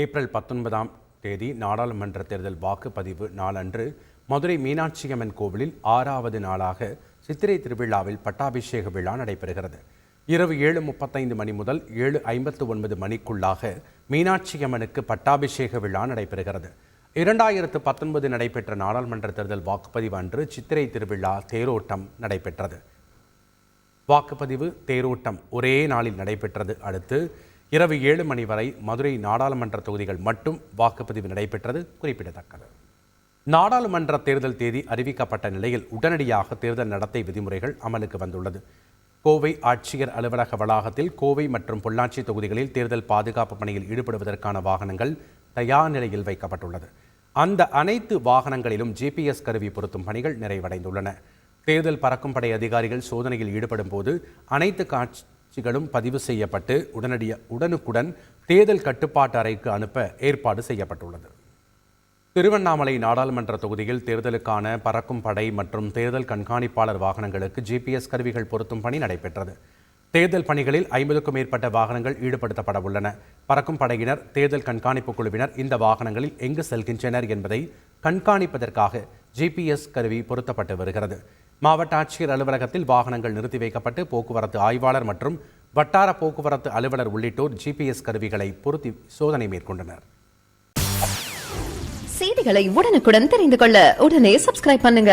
April பத்தொன்பதாம் தேதி நாடாளுமன்ற தேர்தல் வாக்குப்பதிவு நாளன்று மதுரை மீனாட்சியம்மன் கோவிலில் ஆறாவது நாளாக சித்திரை திருவிழாவில் பட்டாபிஷேக விழா நடைபெறுகிறது. இரவு ஏழு முப்பத்தைந்து மணி முதல் ஏழு ஐம்பத்து ஒன்பது மணிக்குள்ளாக மீனாட்சியம்மனுக்கு பட்டாபிஷேக விழா நடைபெறுகிறது. இரண்டாயிரத்து பத்தொன்பது நடைபெற்ற நாடாளுமன்ற தேர்தல் வாக்குப்பதிவு அன்று சித்திரை திருவிழா தேரோட்டம் நடைபெற்றது. வாக்குப்பதிவு தேரோட்டம் ஒரே நாளில் நடைபெற்றது. அடுத்து இரவு ஏழு மணி வரை மதுரை நாடாளுமன்ற தொகுதிகள் மட்டும் வாக்குப்பதிவு நடைபெற்றது குறிப்பிடத்தக்கது. நாடாளுமன்ற தேர்தல் தேதி அறிவிக்கப்பட்ட நிலையில் உடனடியாக தேர்தல் நடத்தை விதிமுறைகள் அமலுக்கு வந்துள்ளது. கோவை ஆட்சியர் அலுவலக வளாகத்தில் கோவை மற்றும் பொள்ளாச்சி தொகுதிகளில் தேர்தல் பாதுகாப்பு பணியில் ஈடுபடுவதற்கான வாகனங்கள் தயார் நிலையில் வைக்கப்பட்டுள்ளது. அந்த அனைத்து வாகனங்களிலும் ஜிபிஎஸ் கருவி பொருத்தும் பணிகள் நிறைவடைந்துள்ளன. தேர்தல் பறக்கும் படை அதிகாரிகள் சோதனையில் ஈடுபடும் போது அனைத்து காட்சிகளும் பதிவு செய்யப்பட்டு உடனடிய உடனுக்குடன் தேர்தல் கட்டுப்பாட்டு அறைக்கு அனுப்ப ஏற்பாடு செய்யப்பட்டுள்ளது. திருவண்ணாமலை நாடாளுமன்ற தொகுதியில் தேர்தலுக்கான பறக்கும் படை மற்றும் தேர்தல் கண்காணிப்பாளர் வாகனங்களுக்கு ஜிபிஎஸ் கருவிகள் பொருத்தும் பணி நடைபெற்றது. தேர்தல் பணிகளில் ஐம்பதுக்கும் மேற்பட்ட வாகனங்கள் ஈடுபடுத்தப்பட உள்ளன. பறக்கும் படையினர் தேர்தல் கண்காணிப்பு குழுவினர் இந்த வாகனங்களில் எங்கு செல்கின்றனர் என்பதை கண்காணிப்பதற்காக ஜிபிஎஸ் கருவி பொருத்தப்பட்டு வருகிறது. மாவட்ட ஆட்சியர் அலுவலகத்தில் வாகனங்கள் நிறுத்தி வைக்கப்பட்டு போக்குவரத்து ஆய்வாளர் மற்றும் வட்டார போக்குவரத்து அலுவலர் உள்ளிட்டோர் ஜிபிஎஸ் கருவிகளை பொருத்தி சோதனை மேற்கொண்டனர். செய்திகளை உடனுக்குடன் தெரிந்து கொள்ள உடனே சப்ஸ்கிரைப் பண்ணுங்க.